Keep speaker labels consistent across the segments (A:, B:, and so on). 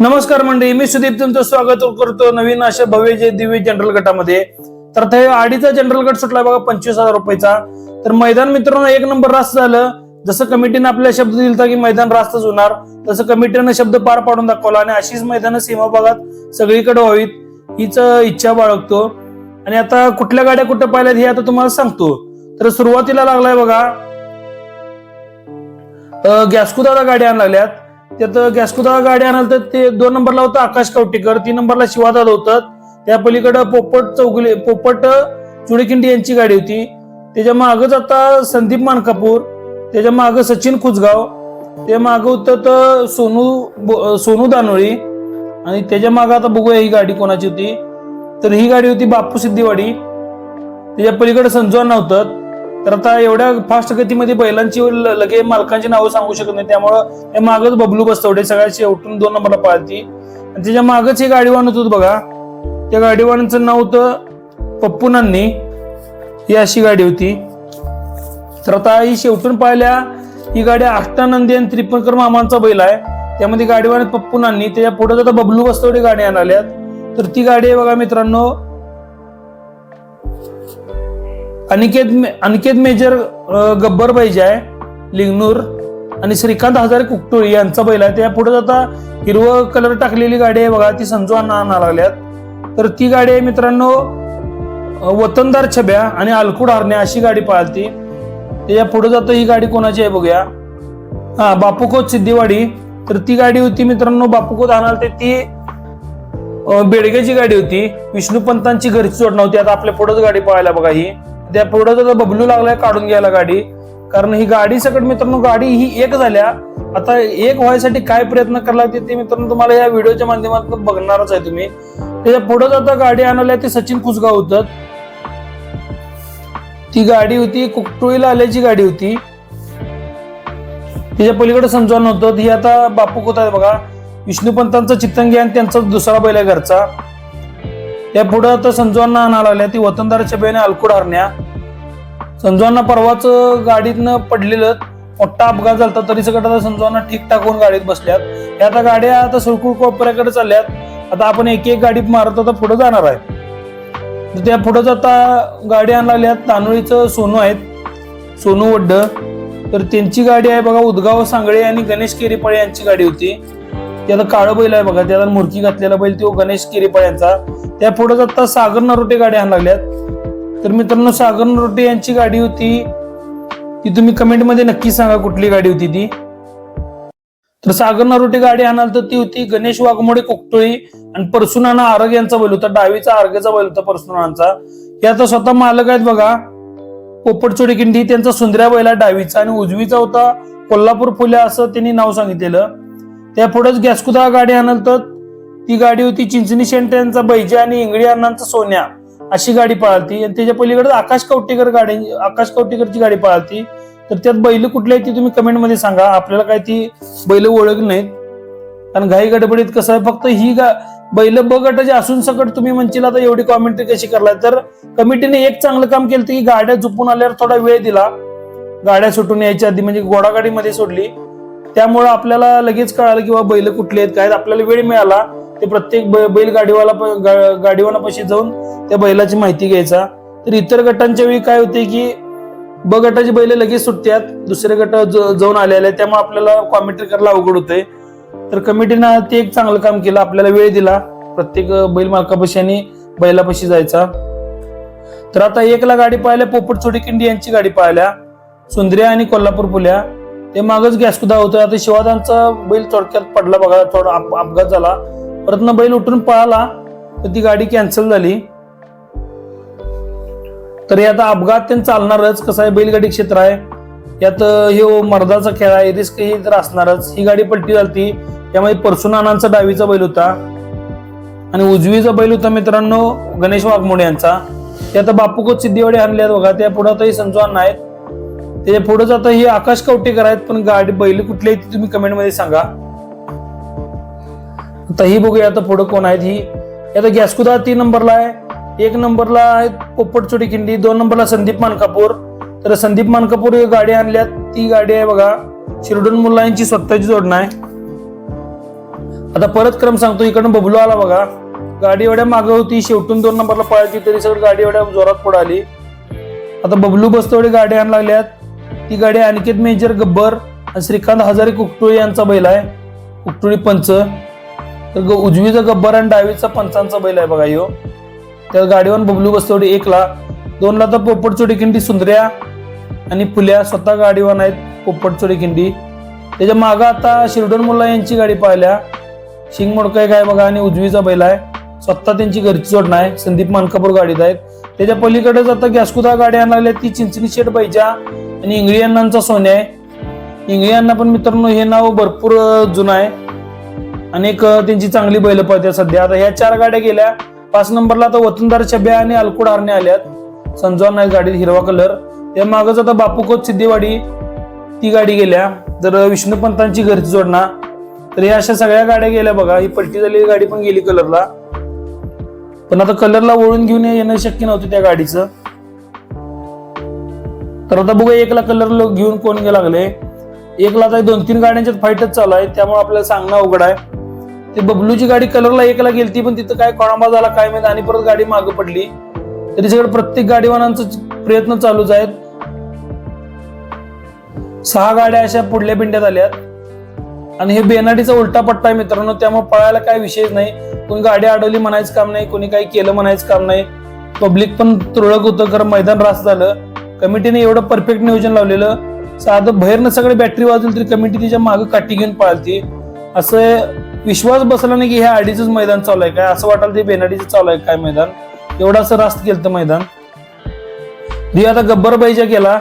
A: नमस्कार मंडळी मी सुदीप तुमचं स्वागत करतो नवीन अशा भव्य जे दिव्य जनरल गटामध्ये. तर ते आडीचा जनरल गट सुटला बघा पंचवीस हजार रुपयाचा. तर मैदान मित्रांनो एक नंबर रास्त झालं. जसं कमिटीनं आपल्याला शब्द दिलता की मैदान रास्तच होणार तसं कमिटीनं शब्द पार पाडून दाखवला आणि अशीच मैदानं सीमा भागात सगळीकडे व्हावीत हीच इच्छा बाळगतो. आणि आता कुठल्या गाड्या कुठं पाहिल्यात हे आता तुम्हाला सांगतो. तर सुरुवातीला लागलाय बघा गॅसकुदादा गाड्या आणल्या त्यात गॅसकुदा गाडी आणाल तर ते दोन नंबरला होतं आकाश कवटीकर. तीन नंबरला शिवादादा होतं त्या पलीकडं पोपट चौगुले पोपट चुडेकिंडी यांची गाडी होती. त्याच्या मागच आता संदीप मानकापूर त्याच्या मागं सचिन कुजगाव त्या मागं होतं तर सोनू बो- सोनू दानोळी आणि त्याच्या मागं आता बघूया ही गाडी कोणाची होती. तर ही गाडी होती बापू सिद्धिवाडी. त्याच्या पलीकडे संजोन नव्हतं तर आता एवढ्या फास्ट गतीमध्ये बैलांची ल- लगे मालकांची नावं सांगू शकत नाही. त्यामुळं हे मागच बबलू बसतवडे सगळ्या शेवटून दोन नंबरला पाळती. आणि त्याच्या मागच हे गाडीवान होत बघा. त्या गाडीवानाचं नाव होतं पप्पू नान्नी. ही अशी गाडी होती. तर आता ही शेवटून पाहिल्या ही गाडी अष्टानंदी आणि त्रिपंकर मामांचा बैल आहे. त्यामध्ये गाडीवान आहेत पप्पू त्याच्या पुढे आता बबलू बसतवडे गाडी आणाल्यात तर ती गाडी आहे बघा मित्रांनो अनिकेत मे- अनिकेत मेजर गब्बर बैज आहे लिंगनूर आणि श्रीकांत हजारे कुकटोळी यांचा बैल आहे. त्या पुढे आता हिरवं कलर टाकलेली गाडी आहे बघा ती संजू अण्णा आणा लागल्यात. तर ती गाडी आहे मित्रांनो वतनदार छब्या आणि अलकुड हरण्या अशी गाडी पाळती. त्याच्या पुढे जातो ही गाडी कोणाची आहे बघूया. हा बापूकोत सिद्धिवाडी. तर ती गाडी होती मित्रांनो बापूकोत आणाल ते ती बेडग्याची गाडी होती. विष्णुपंतांची घरची जोड नव्हती आता आपल्या पुढेच गाडी पळायला बघा ही. त्या पुढे बबलू लागलाय काढून घ्यायला गाडी. कारण ही गाडी सकट मित्रांनो गाडी ही एक झाल्या. आता एक व्हायसाठी काय प्रयत्न करायला लागते ते मित्रांनो तुम्हाला या व्हिडिओच्या माध्यमातून बघणारच आहे तुम्ही. त्याच्या पुढे आता गाडी आणल्या ते सचिन कुसगाव होतं. ती गाडी होती कुकटोळीला आल्याची गाडी होती. त्याच्या पलीकडे समजावून नव्हतं. ही आता बापू कोत आहे बघा. विष्णुपंतांचं चित्तंगी आणि त्यांचा दुसरा बैल आहे घरचा. त्या पुढं आता संजवांना आणायला लागल्या. ती वतनदार बेने अलकुड हरण्या. संजवांना परवाच गाडीतनं पडलेलं मोठा अपघात झाला तरी सगळं आता संजवांना ठीक टाकून गाडीत बसल्यात. या आता गाड्या आता सुरकुळ कोपऱ्याकडे चालल्यात. आता आपण एक एक गाडीत मारत आता पुढे जाणार आहे. तर त्या पुढंच आता गाडी आणायला लागल्यात. तांदुळीचं सोनू आहेत. सोनू वड्ड. तर त्यांची गाडी आहे बघा उदगाव सांगळे आणि गणेश केरीपाळे यांची गाडी होती. त्याला काळं बैल आहे बघा त्याला मुरकी घातलेला बैल तो गणेश किरीपा यांचा. त्या पुढे आता सागर नरोटे गाडी आणायला लागल्यात. तर मित्रांनो सागर नरोटे यांची गाडी होती ती तुम्ही कमेंटमध्ये नक्की सांगा कुठली गाडी होती ती. तर सागर नरोटे गाडी आणाल तर ती होती गणेश वाघमोडे कोकटोळी आणि परसुनाना आरग यांचा बैल होता डावीचा आरगेचा बैल होता परसुनानांचा हे आता स्वतः मालक आहेत बघा पोपटचोडी किंडी त्यांचा सुंदऱ्या बैला डावीचा आणि उजवीचा होता कोल्हापूर फुल्या असं त्यांनी नाव सांगितलेलं. त्या पुढेच गॅसकुदा गाडी आणाल तर ती गाडी होती चिंचणी शेंट यांचा बैजा आणि इंगळी अण्णांचा सोन्या अशी गाडी पाळती. आणि त्याच्या पलीकडे आकाश कवटेकर गाडी आकाश कवटेकरची गाडी पाळती. तर त्यात बैल कुठली आहे ती तुम्ही कमेंटमध्ये सांगा. आपल्याला काय ती बैल ओळख नाहीत. कारण घाई गडबडीत कसं आहे फक्त ही गा बैल ब गटाची असून सकट तुम्ही म्हणशील आता एवढी कॉमेंट्री कशी करलाय तर कमिटीने एक चांगलं काम केलं की गाड्या झुपून आल्यावर थोडा वेळ दिला. गाड्या सुटून यायच्या आधी म्हणजे घोडागाडीमध्ये सोडली. त्यामुळं आपल्याला लगेच कळालं की बा बैल कुठले आहेत काय आहेत. आपल्याला वेळ मिळाला ते प्रत्येक बैलगाडीवाला बैल गाडीवाला प- गा- गाडीवानापाशी जाऊन त्या बैलाची माहिती घ्यायचा तर इतर गटांच्या वेळी काय होते की ब गटाची बैल लगेच सुटतात दुसऱ्या गट ज- जाऊन आलेले आहेत. त्यामुळे आपल्याला कॉमेंट्री करायला अवघड होते तर कमिटीनं ते एक चांगलं काम केलं आपल्याला वेळ दिला प्रत्येक बैल मालकापाशी आणि बैलापाशी जायचा तर आता एकला गाडी पाहिल्या पोपट चोडीकिंडी यांची गाडी पाहिल्या सुंदर्या आणि कोल्हापूर पुल्या ते मागच गॅसकुदा होतं आता शिवाजांचा बैल थोडक्यात पडला बघा थोडा अपघात झाला. परत ना बैल उठून पळाला तर ती गाडी कॅन्सल झाली. तर हे आता अपघात त्यांनी चालणारच. कसं आहे बैलगाडी क्षेत्र आहे. यात हे हो, मर्दाचा खेळ आहे. रिस्क ही तर असणारच. ही गाडी पलटी झालती. त्यामध्ये परशुनानांचा डावीचा बैल होता. आणि उजवीचा बैल होता मित्रांनो गणेश वाघमोडे यांचा. ते आता बापूकोत सिद्धिवाडी आहेत बघा. त्या पुढे संजू अण्णा आहेत. त्याच्या पुढे जाता ही आकाश कवटेकर आहेत पण गाडी बैल कुठली आहेत ती तुम्ही कमेंटमध्ये सांगा. आता ही बघूया आता पुढे कोण आहेत ही. आता गॅसकुदा तीन नंबरला आहे. एक नंबरला आहेत पोपट चोडी खिंडी दोन नंबरला संदीप मानकापूर. तर संदीप मानकापूर ही गाडी आणल्यात. ती गाडी आहे बघा शिरडून मुल्ला यांची स्वतःची जोडणं आहे. आता परत क्रम सांगतो इकडनं बबलू आला बघा. गाडी एवढ्या मागे होती शेवटून दोन नंबरला पळायची तरी सगळं गाडी एवढ्या जोरात पुढे आली. आता बबलू बसतोडे गाडी आणायला लागल्यात. ती गाडी अनिकेत मेजर गब्बर आणि श्रीकांत हजारे कुकटोळी यांचा बैल आहे. कुकटोळी पंच. तर ग- उजवीचा गब्बर आणि डावीचा पंचांचा बैल आहे बघा यो त्या गाडीवर बबलू बसतोडी एकला. दोनला तर पोपटचोडी खिंडी सुंदर्या आणि फुल्या स्वतः गाडीवान आहेत पोपटचोडी खिंडी. त्याच्या मागं आता शिरडोन मुल्ला यांची गाडी पाहिल्या. शिंग मोडका एक आहे बघा आणि उजवीचा बैल आहे. स्वतः त्यांची घरची जोडणं आहे. संदीप मानकापूर गाडीत आहेत. त्याच्या पलीकडेच आता गॅसकुदा गाडी आणायला ती चिंचणी शेट बैजा. आणि इंगळी अण्णांचा सोन्या आहे. इंगळी अण्णा पण मित्रांनो हे नाव भरपूर जुनं आहे. अनेक त्यांची चांगली बैल पळते सध्या. आता ह्या चार गाड्या गेल्या. पाच नंबरला आता वतनदार छब्या आणि अलकुड हरणे आल्यात. संजवा नाईक गाडीत हिरवा कलर. त्या मागच आता बापूकोत सिद्धेवाडी ती गाडी गेल्या. तर विष्णुपंतांची घरची जोडणा. तर या अशा सगळ्या गाड्या गेल्या बघा. ही पलटी झालेली गाडी पण गेली कलरला. पण आता कलरला वळून घेऊन येणं शक्य नव्हतं त्या गाडीचं. तर आता बघूया एकला कलर घेऊन कोण गे लागले? एकला आता दोन तीन गाड्यांच्यात फाईटच चालू आहे त्यामुळे आपल्याला सांगणं अवघड आहे. ते बबलूची गाडी कलरला एकला गेलती पण तिथं काय कोणाबा झाला काय माहिती आणि परत गाडी मागे पडली. तरी सगळं प्रत्येक गाडीवानांचा प्रयत्न चालूच आहेत. सहा गाड्या अशा पुढल्या पिंड्यात आल्यात. आणि हे बेनाडीचा उलटा पट्टा आहे मित्रांनो त्यामुळे पळायला काय विषयच नाही. कोणी गाडी अडवली म्हणायचं काम नाही कोणी काही केलं म्हणायचं काम नाही. पब्लिक पण तुरळक होतं कारण मैदान रास झालं. कमिटीने एवढं परफेक्ट नियोजन लावलेलं. साधं बाहेरनं सगळे बॅटरी वाजवली तरी कमिटी तिच्यामागे काठी घेऊन पाळते असं विश्वास बसला नाही की हे आडीचंच मैदान चालू आहे काय? असं वाटायला ते बेनाडीचं चालू आहे काय मैदान? एवढं असं रास्त केलं मैदान. री आता गब्बर बैजा केला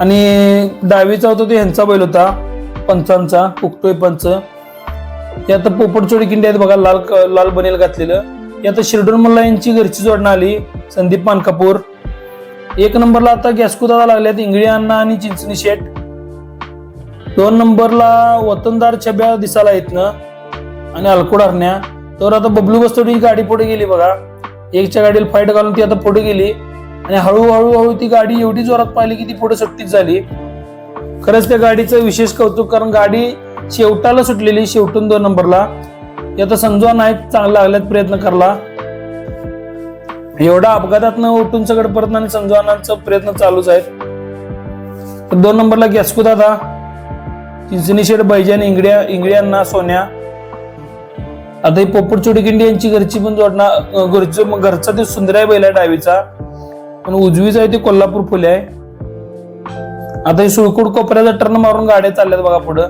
A: आणि डावीचा होता तो ह्यांचा बैल होता पंचांचा पुकटोय पंच. हे आता पोपटचोडी किंडी आहेत बघा लाल लाल बनेल घातलेलं. हे आता शिरडून मल्ला यांची घरची जोडणं आली संदीप मानकापूर. एक नंबरला आता गॅसकुदादा लागल्यात. इंगळी अण्णा आणि चिंचणी शेट दोन नंबरला वतनदार छब्या दिसायला येत ना. आणि अलकुड हरण्या. तर आता बबलू बस्तोडीची गाडी पुढे गेली बघा. एकच्या गाडीला फाईट घालून ती आता पुढे गेली. आणि हळूहळू हळू ती गाडी एवढी जोरात पाहिली की ती पुढे सुट्टीच झाली. खरंच त्या गाडीचं विशेष कौतुक कारण गाडी शेवटाला सुटलेली शेवटून दोन नंबरला. आता समजवा नाईक चांगला लागल्यात प्रयत्न करला एवढा अपघातात उठून सगळं परत आणि समजावण्याचा प्रयत्न चालूच आहेत. तर दोन नंबरला गॅस्कू दादा चिंचणी शेड बैजान इंगड्या इंगड्यांना सोन्या. आता ही पोपट चोडीकिंडी यांची घरची पण जोडणार अं, घरचं घरचा ते सुंदराय बैल आहे डावीचा. पण उजवीचा आहे ते कोल्हापूर फुले आहे. आता ही सुळकुड कोपऱ्याचा टर्न मारून गाड्या चालल्यात बघा पुढं.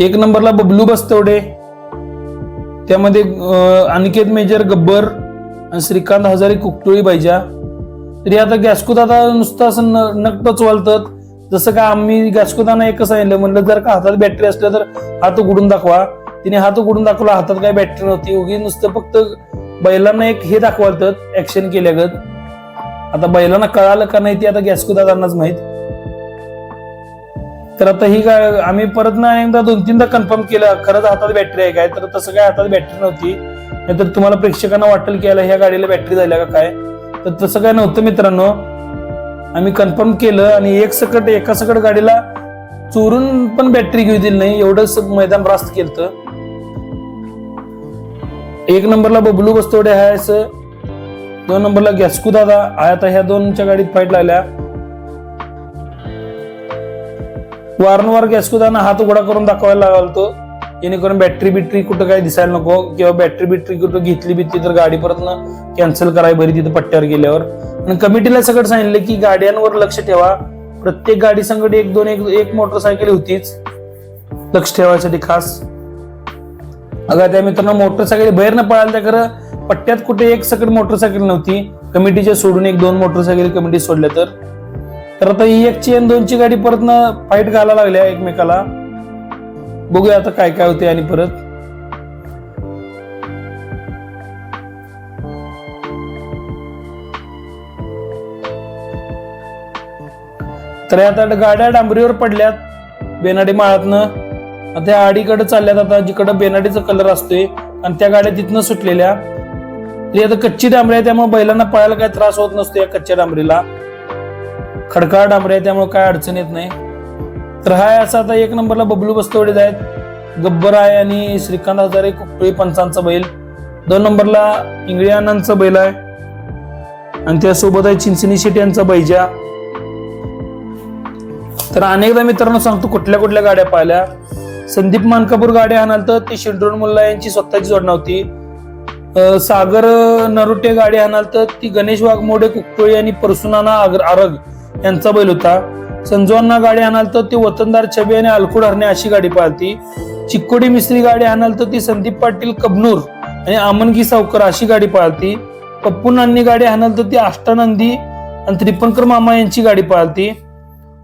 A: एक नंबरला बबलू बस्तवडे. त्यामध्ये अनिकेत मेजर गब्बर आणि श्रीकांत हजारे कुकटोळी पाहिजे तरी आता गॅस्कुत आता नुसतं असं न- नक जसं का आम्ही गॅस्कुताना एकच सांगितलं म्हणलं जर का हातात बॅटरी असल्या तर हात उघडून दाखवा. तिने हात उघडून दाखवला हातात काही बॅटरी नव्हती. उगी नुसतं फक्त बैलांना एक हे दाखवालतात ऍक्शन केल्यागत. आता बैलांना कळालं का नाही ते आता गॅस्कुदादांनाच माहीत. तर आता ही गा- आम्ही परत ना एकदा दोन तीनदा कन्फर्म केलं. खरंच हातात बॅटरी आहे काय? तर तसं काय हातात बॅटरी नव्हती. नाहीतर तुम्हाला प्रेक्षकांना वाटेल की याला ह्या गाडीला बॅटरी झाल्या का काय? तर तसं काय नव्हतं मित्रांनो. आम्ही कन्फर्म केलं आणि एक सकट एका सकट गाडीला चोरून पण बॅटरी घेऊ दिली नाही. एवढं मैदान रास्त केलं एक नंबरला बबलू बस्तोडे आहे दोन नंबरला गॅस्कू दादा आहे. आता ह्या दोनच्या गाडीत फाईट लागल्या. वारंवार गॅस्कुदाना हात उघडा करून दाखवायला लागला तो जेणेकरून बॅटरी बिटरी कुठं काही दिसायला नको. किंवा बॅटरी बिटरी कुठं घेतली बितली तर गाडी परत ना कॅन्सल करावी बरी तिथं पट्ट्यावर गेल्यावर. आणि कमिटीला सगळं सांगितलं की गाड्यांवर लक्ष ठेवा. प्रत्येक गाडी संकट एक दोन एक एक मोटरसायकल होतीच. लक्ष ठेवायसाठी खास. अगं त्या मित्रांनो मोटरसायकल बाहेर न पळायला त्या खरं पट्ट्यात कुठे एक सकट मोटरसायकल नव्हती. कमिटीच्या सोडून एक दोन मोटरसायकल कमिटी सोडल्या तर. तर आता ही एकची आणि दोनची गाडी परत ना फाईट घालायला लागल्या एकमेकाला. बघूया आता काय काय होते आणि परत. तर आता गाड्या डांबरीवर पडल्यात बेनाडी माळातनं. आता त्या आडीकडे चालल्यात आता जिकडं बेनाडीचा कलर असतोय आणि त्या गाड्या तिथनं सुटलेल्या. आता कच्ची डांबरी आहे त्यामुळे बैलांना पळायला काही त्रास होत नसतो या कच्च्या डांबरीला. खडकाळ डांबरे आहे त्यामुळे काय अडचण येत नाही. तर हा असा आता एक नंबरला बबलू बस्तवडे आहेत. गब्बर आहे आणि श्रीकांत हजारे कुकळी पंचांचा बैल. दोन नंबरला इंगळी अण्णांचा बैल आहे. आणि त्यासोबत आहे चिंचणी शेट यांचा बैजा. तर अनेकदा मित्रांनो सांगतो कुठल्या कुठल्या गाड्या पाहिल्या. संदीप मानकापूर गाडी आणाल तर ती शिंड्रोन मुल्ला यांची स्वतःची जोड होती. सागर नरुटे गाडी आणाल तर ती गणेश वाघमोडे कुकटोळी आणि परसुनाना आगर- आरग. यांचा बैल होता. संजोअण्णा गाडी आणाल तर ती वतनदार छबी आणि अलकुड हरणे अशी गाडी पाळती. चिक्कोडी मिस्त्री गाडी आणाल तर ती संदीप पाटील कबनूर आणि आमनगी सावकर अशी गाडी पाळती. पप्पू नान्नी गाडी आणाल तर ती अष्टानंदी आणि त्रिपणकर मामा यांची गाडी पाळती.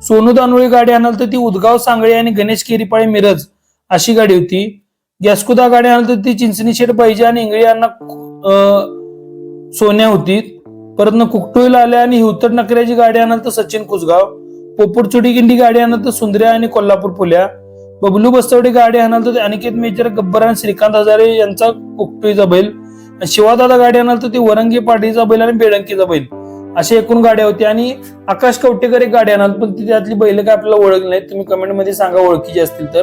A: सोनू दानोळी गाडी आणाल तर ती उदगाव सांगळे आणि गणेश केरीपाळे मिरज अशी गाडी होती. गॅस्कुदा गाडी आणाल तर ती चिंचणी शेठ पाहिजे आणि इंगळी यांना सोन्या होती. परत न कुकटोईला आल्या आणि हिवतड नकऱ्याची गाडी आणाल तर सचिन कुसगाव पोपट चुडीगिंडी गाडी आणाल तर सुंदर्या आणि कोल्हापूर पुल्या बबलू बस्तवडी गाडी आणाल तर अनिकेत मेजर गब्बर आणि श्रीकांत हजारे यांचा कुकटोईचा बैल शिवादादा गाडी आणाल तर ती वरंगी पाटीचा बैल आणि बेडंकीचा बैल अशा एकूण गाड्या होत्या. आणि आकाश कवटेकर एक गाडी आणाल पण ती त्यातली बैल काय आपल्याला ओळखली नाही तुम्ही कमेंटमध्ये सांगा ओळखीची असतील तर.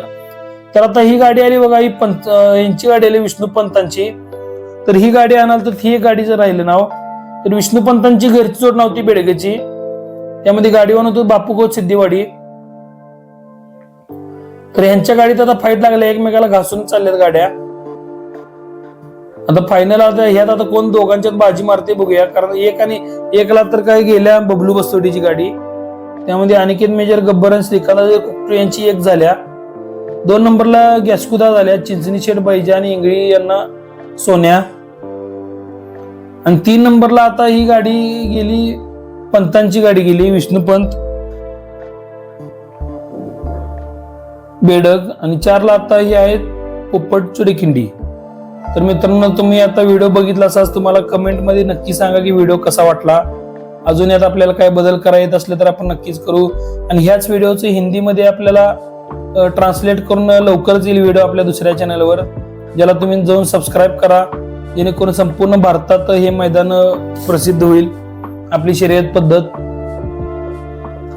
A: तर आता ही गाडी आली बघा ही पंत यांची गाडी आली विष्णू पंतांची. तर ही गाडी आणाल तर ती एक गाडीचं राहिलं नाव. तर विष्णूपंतांची घरची जोड नव्हती बेडगेची. त्यामध्ये गाडीवर होतो बापू गोत सिद्धीवाडी. तर यांच्या गाडीत आता फाईट लागल्या एकमेकाला घासून चालल्यात गाड्या. आता फायनल आता ह्यात आता कोण दोघांच्यात बाजी मारते बघूया कारण एक आणि एकला तर काय गेल्या बबलू बस्तोडीची गाडी. त्यामध्ये अनिकेत मेजर गब्बर आणि श्रीकांत यांची एक झाल्या. दोन नंबरला गॅस्कुदा झाल्या चिंचणी शेठ बैजा आणि इंगळी यांना सोन्या. आणि तीन नंबरला आता ही गाडी गेली पंतांची गाडी गेली विष्णुपंत बेडक आणि चारला आता ही आहेत पोपट चुडेखिंडी. तर मित्रांनो तुम्ही आता व्हिडिओ बघितला असाच तुम्हाला कमेंटमध्ये नक्की सांगा की व्हिडिओ कसा वाटला. अजून यात आपल्याला काय बदल करा येत असले तर आपण नक्कीच करू. आणि ह्याच व्हिडिओचं हिंदीमध्ये आपल्याला ट्रान्सलेट करून लवकरच येईल व्हिडिओ आपल्या दुसऱ्या चॅनलवर ज्याला तुम्ही जाऊन सबस्क्राईब करा. जेणेकरून संपूर्ण भारतात हे मैदान प्रसिद्ध होईल. आपली शर्यत पद्धत.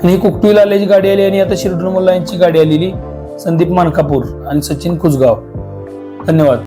A: आणि ही कुकटू आल्याची गाडी आली आणि आता शिरडून यांची गाडी आलेली. संदीप मानकापूर आणि सचिन कुसगाव. धन्यवाद.